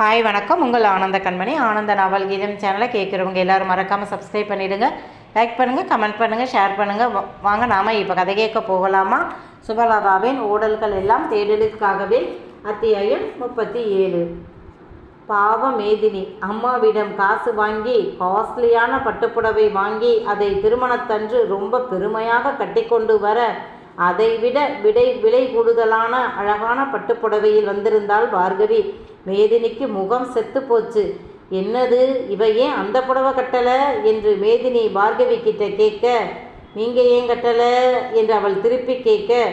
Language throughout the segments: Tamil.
ஹாய் வணக்கம். உங்கள் ஆனந்த கண்மணி. ஆனந்த நாவல் கீதம் சேனலை கேட்குறவங்க எல்லோரும் மறக்காமல் சப்ஸ்கிரைப் பண்ணிவிடுங்க லைக் பண்ணுங்கள் கமெண்ட் பண்ணுங்கள் ஷேர் பண்ணுங்கள் வாங்க நாம் இப்போ கதை கேட்க போகலாமா? சுபலதாவின் ஊடல்கள் எல்லாம் தேடலுக்காகவே அத்தியாயம் முப்பத்தி ஏழு. பாவ மேதினி அம்மாவிடம் காசு வாங்கி காஸ்ட்லியான பட்டுப்புடவை வாங்கி அதை திருமணத்தன்று ரொம்ப பெருமையாக கட்டிக்கொண்டு வர அதைவிட விடை விலை கூடுதலான அழகான பட்டுப்புடவையில் வந்திருந்தால் பார்கவி. மேதினிக்கு முகம் செத்து போச்சு. என்னது? இவ ஏன் அந்த புடவை கட்டலை? என்று மேதினி பார்கவி கிட்ட கேட்க நீங்க ஏன் கட்டலை? என்று அவள் திருப்பி கேட்க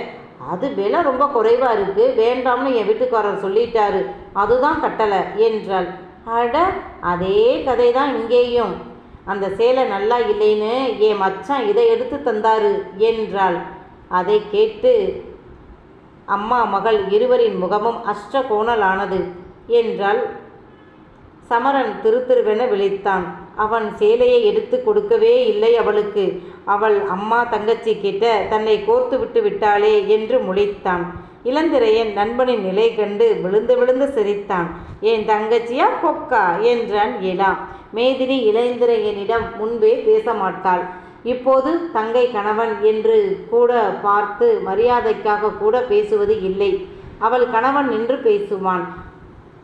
அது விலை ரொம்ப குறைவாக இருக்கு. வேண்டாம்னு என் வீட்டுக்காரர் சொல்லிட்டாரு. அதுதான் கட்டலை என்றாள். அட அதே கதை தான் இங்கேயும். அந்த சேலை நல்லா இல்லைன்னு என் மச்சான் இதை எடுத்து தந்தாரு என்றாள். அதை கேட்டு அம்மா மகள் இருவரின் முகமும் அஷ்ட கோணலானது என்றாள் சமரன் திருத்திருவென விழித்தான். அவன் சேலையை எடுத்து கொடுக்கவே இல்லை அவளுக்கு. அவள் அம்மா தங்கச்சி கிட்ட தன்னை கோர்த்து விட்டு விட்டாளே என்று முழித்தான். இளந்திரையன் நண்பனின் நிலை கண்டு விழுந்து விழுந்து சிரித்தான். என் தங்கச்சியா கொக்கா? என்றான் இளா மேதினி இளந்திரையனிடம் முன்பே பேச மாட்டாள். இப்போது தங்கை கணவன் என்று கூட பார்த்து மரியாதைக்காக கூட பேசுவது இல்லை. அவள் கணவன் நின்று பேசுவான்.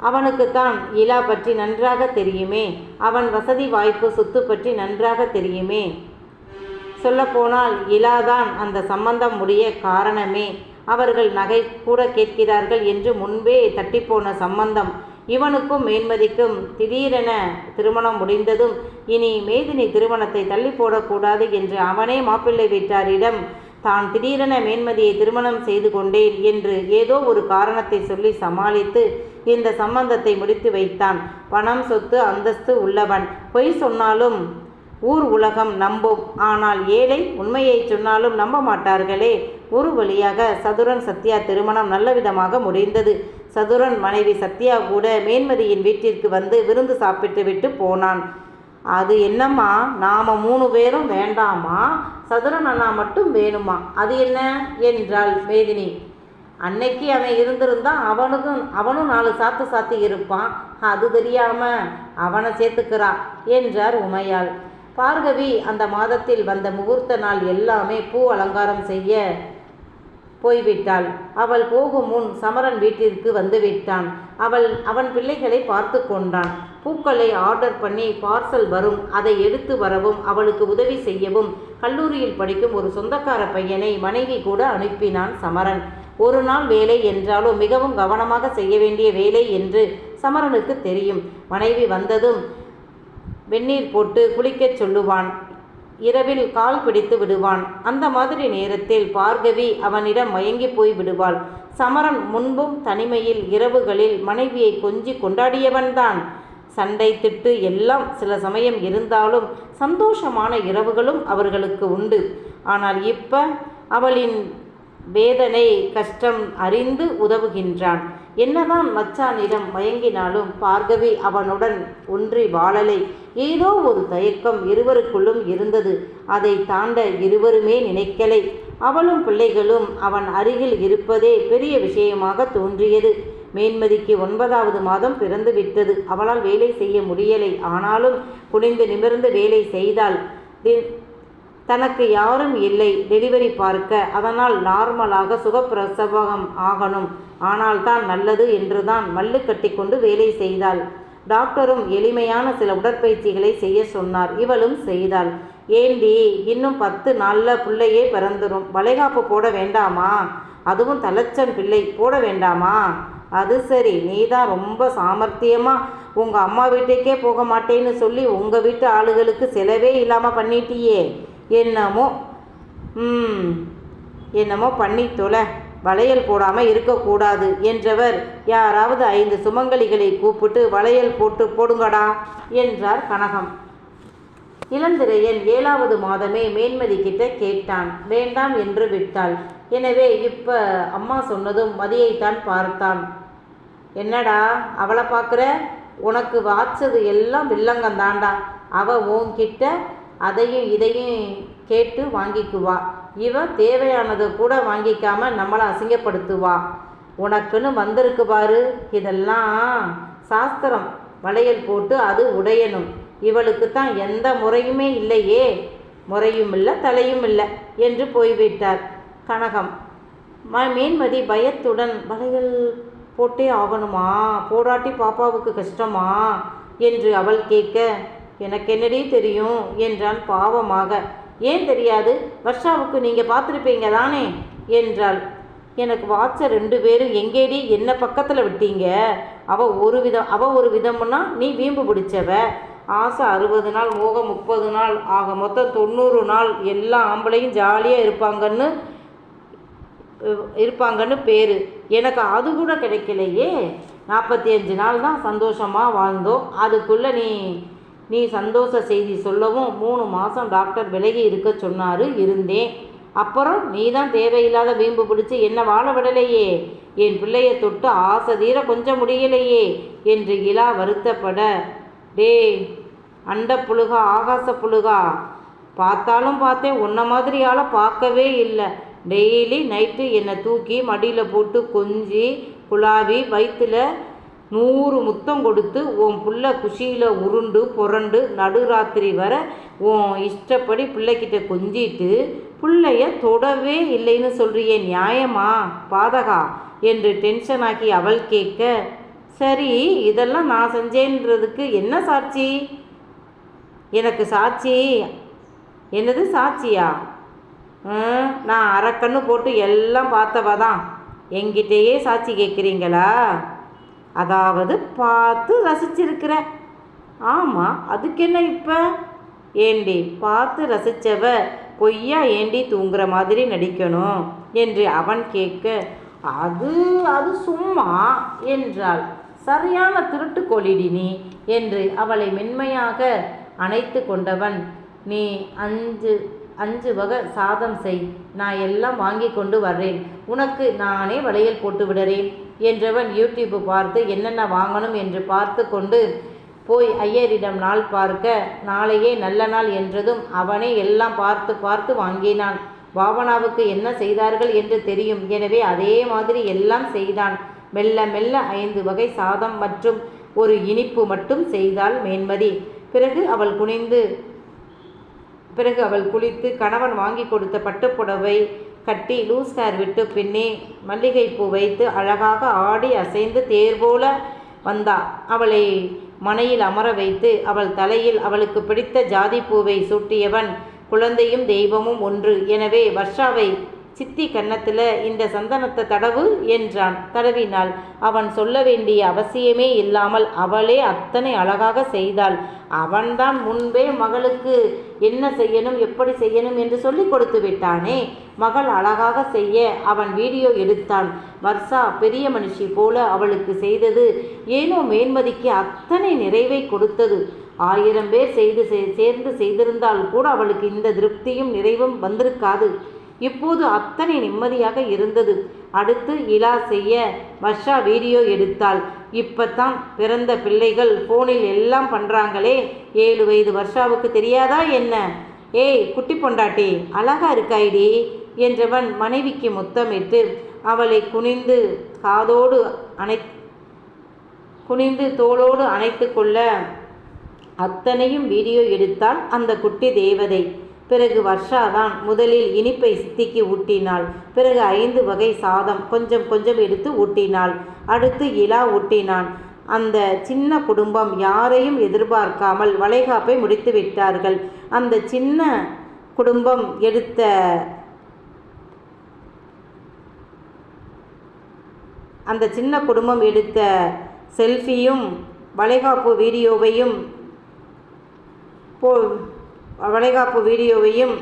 அவனுக்குத்தான் இலா பற்றி நன்றாக தெரியுமே. அவன் வசதி வாய்ப்பு சொத்து பற்றி நன்றாக தெரியுமே. சொல்லப்போனால் இலாதான் அந்த சம்பந்தம் முடிய காரணமே. அவர்கள் நகை கூட கேட்கிறார்கள் என்று முன்பே தட்டிப்போன சம்பந்தம். இவனுக்கும் மேன்மதிக்கும் திடீரென திருமணம் முடிந்ததும் இனி மேதினி திருமணத்தை தள்ளி போடக்கூடாது என்று அவனே மாப்பிள்ளை வீட்டாரிடம் தான் திடீரென மேன்மதியை திருமணம் செய்து கொண்டேன் என்று ஏதோ ஒரு காரணத்தை சொல்லி சமாளித்து இந்த சம்பந்தத்தை முடித்து வைத்தான். பணம் சொத்து அந்தஸ்து உள்ளவன். பொய் சொன்னாலும் ஊர் உலகம் நம்பும். ஆனால் ஏழை உண்மையை சொன்னாலும் நம்ப மாட்டார்களே. ஒரு வழியாக சதுரன் சத்யா திருமணம் நல்ல விதமாக முடிந்தது. சதுரன் மனைவி சத்யா கூட மேன்மதியின் வீட்டிற்கு வந்து விருந்து சாப்பிட்டு விட்டு போனான். அது என்னம்மா? நாம் மூணு பேரும் வேண்டாமா? சதுரன் அண்ணா மட்டும் வேணுமா? அது என்ன என்றாள் மேதினி. அன்னைக்கு அவன் இருந்திருந்தா அவனுக்கும் அவனும் நாலு சாத்து சாத்தி இருப்பான். அது தெரியாம அவனை சேர்த்துக்கிறா என்றார் உமையாள். பார்கவி அந்த மாதத்தில் வந்த முகூர்த்த நாள் எல்லாமே பூ அலங்காரம் செய்ய போய்விட்டாள். அவள் போகும் முன் சமரன் வீட்டிற்கு வந்து விட்டான். அவள் அவன் பிள்ளைகளை பார்த்து கொண்டான். பூக்களை ஆர்டர் பண்ணி பார்சல் வரும். அதை எடுத்து வரவும் அவளுக்கு உதவி செய்யவும் கல்லூரியில் படிக்கும் ஒரு சொந்தக்கார பையனை மனைவி கூட அனுப்பினான் சமரன். ஒரு நாள் வேலை என்றாலும் மிகவும் கவனமாக செய்ய வேண்டிய வேலை என்று சமரனுக்கு தெரியும். மனைவி வந்ததும் வெந்நீர் போட்டு குளிக்கச் சொல்லுவான். இரவில் கால் பிடித்து விடுவான். அந்த மாதிரி நேரத்தில் பார்கவி அவனிடம் மயங்கி போய் விடுவாள். சமரன் முன்பும் தனிமையில் இரவுகளில் மனைவியை கொஞ்சி கொண்டாடியவன்தான். சண்டை திட்டு எல்லாம் சில சமயம் இருந்தாலும் சந்தோஷமான இரவுகளும் அவர்களுக்கு உண்டு. ஆனால் இப்ப அவளின் வேதனை கஷ்டம் அறிந்து உதவுகின்றான். என்னதான் மச்சானிடம் மயங்கினாலும் பார்கவி அவனுடன் ஒன்றி வாழலை. ஏதோ ஒரு தயக்கம் இருவருக்குள்ளும் இருந்தது. அதை தாண்ட இருவருமே நினைக்கலை. அவளும் பிள்ளைகளும் அவன் அருகில் இருப்பதே பெரிய விஷயமாக தோன்றியது. மேன்மதிக்கு ஒன்பதாவது மாதம் பிறந்து விட்டது. அவளால் வேலை செய்ய முடியலை. ஆனாலும் குனிந்து நிமிர்ந்து வேலை செய்தாள். தி- தனக்கு யாரும் இல்லை. டெலிவரி பார்க்க. அதனால் நார்மலாக சுகப்பிரசவகம் ஆகணும். ஆனால் தான் நல்லது என்றுதான் மல்லு கட்டிக்கொண்டு வேலை செய்தாள். டாக்டரும் எளிமையான சில உடற்பயிற்சிகளை செய்ய சொன்னார். இவளும் செய்தாள். ஏண்டி இன்னும் பத்து நாளில் பிள்ளையே பிறந்துரும். வளைகாப்பு போட வேண்டாமா? அதுவும் தலைச்சன் பிள்ளை. போட வேண்டாமா? அது சரி நீ தான் ரொம்ப சாமர்த்தியமாக உங்கள் அம்மா வீட்டுக்கே போக மாட்டேன்னு சொல்லி உங்கள் வீட்டு ஆளுகளுக்கு செலவே இல்லாமல் பண்ணிட்டியே. என்னமோ என்னமோ பண்ணி தொலை வளையல் போடாமல் இருக்கக்கூடாது என்றவர் யாராவது ஐந்து சுமங்கலிகளை கூப்பிட்டு வளையல் போட்டு போடுங்கடா என்றார் கனகம். இளந்திரையன் ஏழாவது மாதமே மேன்மதி கிட்ட கேட்டான். வேண்டாம் என்று விட்டாள். எனவே இப்ப அம்மா சொன்னதும் மதியைத்தான் பார்த்தான். என்னடா அவளை பார்க்குற? உனக்கு வாச்சது எல்லாம் வில்லங்கந்தாண்டா. அவ உன்கிட்ட அதையும் இதையும் கேட்டு வாங்கிக்குவா. இவ தேவையானதை கூட வாங்கிக்காம நம்மளை அசிங்கப்படுத்துவா. உனக்குன்னு வந்திருக்கு பாரு. இதெல்லாம் சாஸ்திரம் வளையல் போட்டு அது உடையணும். இவளுக்கு தான் எந்த முறையுமே இல்லையே. முறையும் இல்லை தலையும் இல்லை என்று போய்விட்டார். கனகம். ம மீன்மதி பயத்துடன் வளையல் போட்டே ஆகணுமா? போராட்டி பாப்பாவுக்கு கஷ்டமா? என்று அவள் கேட்க எனக்கு என்னடி தெரியும்? என்றான் பாவமாக. ஏன் தெரியாது? வர்ஷாவுக்கு நீங்கள் பார்த்துருப்பீங்க தானே? என்றாள். எனக்கு வாட்ச ரெண்டு பேரும் எங்கேடி என்ன பக்கத்தில் விட்டீங்க? அவ ஒரு விதம் அவ ஒரு விதம்னா நீ வீம்பு பிடிச்சவ. ஆசை அறுபது நாள் மோகம் முப்பது நாள் ஆக மொத்தம் தொண்ணூறு நாள் எல்லா ஆம்பளையும் ஜாலியாக இருப்பாங்கன்னு இருப்பாங்கன்னு பேர். எனக்கு அது கூட கிடைக்கலையே. நாற்பத்தி அஞ்சு நாள் தான் சந்தோஷமாக வாழ்ந்தோம். அதுக்குள்ளே நீ நீ சந்தோஷ செய்தி சொல்லவும் மூணு மாதம் டாக்டர் விலகி இருக்க சொன்னார் இருந்தேன். அப்புறம் நீ தான் தேவையில்லாத வீம்பு பிடிச்சி என்னை வாழ விடலையே. என் பிள்ளையை தொட்டு ஆசை தீர கொஞ்சம் முடியலையே என்று இலா வருத்தப்பட. டே அண்ட புழுகா ஆகாச புழுகா. பார்த்தாலும் பார்த்தேன் உன்ன மாதிரியால் பார்க்கவே இல்லை. டெய்லி நைட்டு என்னை தூக்கி மடியில் போட்டு கொஞ்சி குழாவி வயிற்றுல நூறு முத்தம் கொடுத்து உன் புள்ள குஷியில் உருண்டு புரண்டு நடுராத்திரி வர உன் இஷ்டப்படி பிள்ளைக்கிட்ட கொஞ்சிட்டு பிள்ளைய தொடவே இல்லைன்னு சொல்கிறியே நியாயமா? பாதகா? என்று டென்ஷன் ஆக்கி அவள் கேட்க சரி இதெல்லாம் நான் செஞ்சேன்றதுக்கு என்ன சாட்சி? எனக்கு சாட்சி? என்னது சாட்சியா? நான் அரைக்கண்ணு போட்டு எல்லாம் பார்த்தவ தான் என்கிட்டயே சாட்சி கேட்குறீங்களா? அதாவது பார்த்து ரசிச்சிருக்கிற. ஆமாம் அதுக்கு என்ன இப்போ? ஏண்டி பார்த்து ரசித்தவ பொய்யா ஏண்டி தூங்குற மாதிரி நடிக்கணும் என்று அவன் கேட்க அது அது சும்மா என்றாள். சரியான திருட்டு கொலிடினி நீ என்று அவளை மென்மையாக அணைத்து கொண்டவன். நீ அஞ்சு அஞ்சு வகை சாதம் செய். நான் எல்லாம் வாங்கி கொண்டு வர்றேன். உனக்கு நானே வளையல் போட்டு விடுறேன். என்றவன் யூடியூப் பார்த்து என்னென்ன வாங்கணும் என்று பார்த்து கொண்டு போய் ஐயரிடம் நாள் பார்க்க நாளையே நல்ல நாள் என்றதும் அவனே எல்லாம் பார்த்து பார்த்து வாங்கினான். பாவனாவுக்கு என்ன செய்தார்கள் என்று தெரியும். எனவே அதே மாதிரி எல்லாம் செய்தான். மெல்ல மெல்ல ஐந்து வகை சாதம் மற்றும் ஒரு இனிப்பு மட்டும் செய்தாள் மேன்மதி. பிறகு அவள் குனிந்து பிறகு அவள் குளித்து கணவன் வாங்கி கொடுத்த பட்டுப்புடவை கட்டி லூஸ் ஹேர் விட்டு பின்னே மல்லிகைப்பூ வைத்து அழகாக ஆடி அசைந்து தேர் போல வந்தா. அவளை மனையில் அமர வைத்து அவள் தலையில் அவளுக்கு பிடித்த ஜாதி பூவை சூட்டியவன் குழந்தையும் தெய்வமும் ஒன்று. எனவே வர்ஷாவை சித்தி கன்னத்தில் இந்த சந்தனத்தை தடவு என்றான். தடவினாள் அவன் சொல்ல வேண்டிய அவசியமே இல்லாமல் அவளே அத்தனை அழகாக செய்தாள். அவன்தான் முன்பே மகளுக்கு என்ன செய்யணும் எப்படி செய்யணும் என்று சொல்லி கொடுத்து விட்டானே. மகள் அழகாக செய்ய அவன் வீடியோ எடுத்தான். வர்ஷா பெரிய மனுஷி போல அவளுக்கு செய்தது ஏனோ மேன்மதிக்கு அத்தனை நிறைவை கொடுத்தது. ஆயிரம் பேர் செய்து சேர்ந்து செய்திருந்தால் கூட அவளுக்கு இந்த திருப்தியும் நிறைவும் வந்திருக்காது. இப்போது அத்தனை நிம்மதியாக இருந்தது. அடுத்து இலா செய்ய வர்ஷா வீடியோ எடுத்தாள். இப்பத்தான் பிறந்த பிள்ளைகள் ஃபோனில் எல்லாம் பண்ணுறாங்களே ஏழு வயது வர்ஷாவுக்கு தெரியாதா என்ன? ஏய் குட்டி பொண்டாட்டி அழகா இருக்காய்டி என்றவன் மனைவிக்கு முத்தமிட்டு அவளை குனிந்து காதோடு அணை குனிந்து தோளோடு அணைத்து கொள்ள அத்தனையும் வீடியோ எடுத்தாள் அந்த குட்டி தேவதை. பிறகு வர்ஷா தான் முதலில் இனிப்பை சித்திக்கு ஊட்டினாள். பிறகு ஐந்து வகை சாதம் கொஞ்சம் கொஞ்சம் எடுத்து ஊட்டினாள். அடுத்து இலா ஊட்டினான். அந்த சின்ன குடும்பம் யாரையும் எதிர்பார்க்காமல் வளைகாப்பை முடித்து விட்டார்கள். அந்த சின்ன குடும்பம் எடுத்த அந்த சின்ன குடும்பம் எடுத்த செல்ஃபியும் வளைகாப்பு வீடியோவையும் போ வளைகாப்பு வீடியோவையும்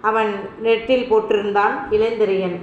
அவன் நெட்டில் போட்டிருந்தான் இளந்திரையன்